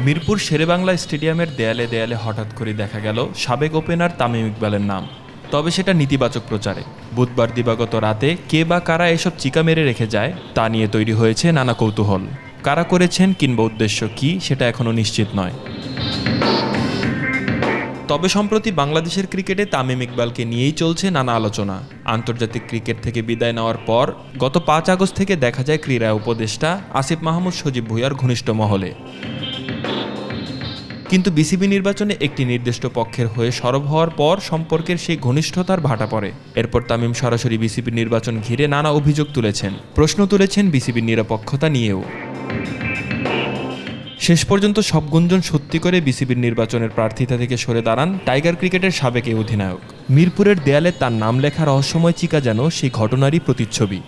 মিরপুর শেরেবাংলা স্টেডিয়ামের দেয়ালে দেয়ালে হঠাৎ করে দেখা গেল সাবেক ওপেনার তামিম ইকবালের নাম। তবে সেটা নেতিবাচক প্রচারে। বুধবার দিবাগত রাতে কে বা কারা এসব চিকা মেরে রেখে যায়, তা নিয়ে তৈরি হয়েছে নানা কৌতূহল। কারা করেছেন কিংবা উদ্দেশ্য কী, সেটা এখনও নিশ্চিত নয়। তবে সম্প্রতি বাংলাদেশের ক্রিকেটে তামিম ইকবালকে নিয়েই চলছে নানা আলোচনা। আন্তর্জাতিক ক্রিকেট থেকে বিদায় নেওয়ার পর গত পাঁচ আগস্ট থেকে দেখা যায় ক্রীড়া উপদেষ্টা আসিফ মাহমুদ সজীব ভুইয়ার ঘনিষ্ঠ মহলে। কিন্তু বিসিবি নির্বাচনে একটি নির্দিষ্ট পক্ষের হয়ে সরব হওয়ার পর সম্পর্কের সেই ঘনিষ্ঠতার ভাটা পড়ে। এরপর তামিম সরাসরি বিসিবির নির্বাচন ঘিরে নানা অভিযোগ তুলেছেন। প্রশ্ন তুলেছেন বিসিবির নিরপেক্ষতা নিয়েও। শেষ পর্যন্ত সব গুঞ্জন সত্যি করে বিসিবির নির্বাচনের প্রার্থিতা থেকে সরে দাঁড়ান টাইগার ক্রিকেটের সাবেক এই অধিনায়ক। মিরপুরের দেয়ালে তার নাম লেখা রহস্যময় চিকা যেন সেই ঘটনারই প্রতিচ্ছবি।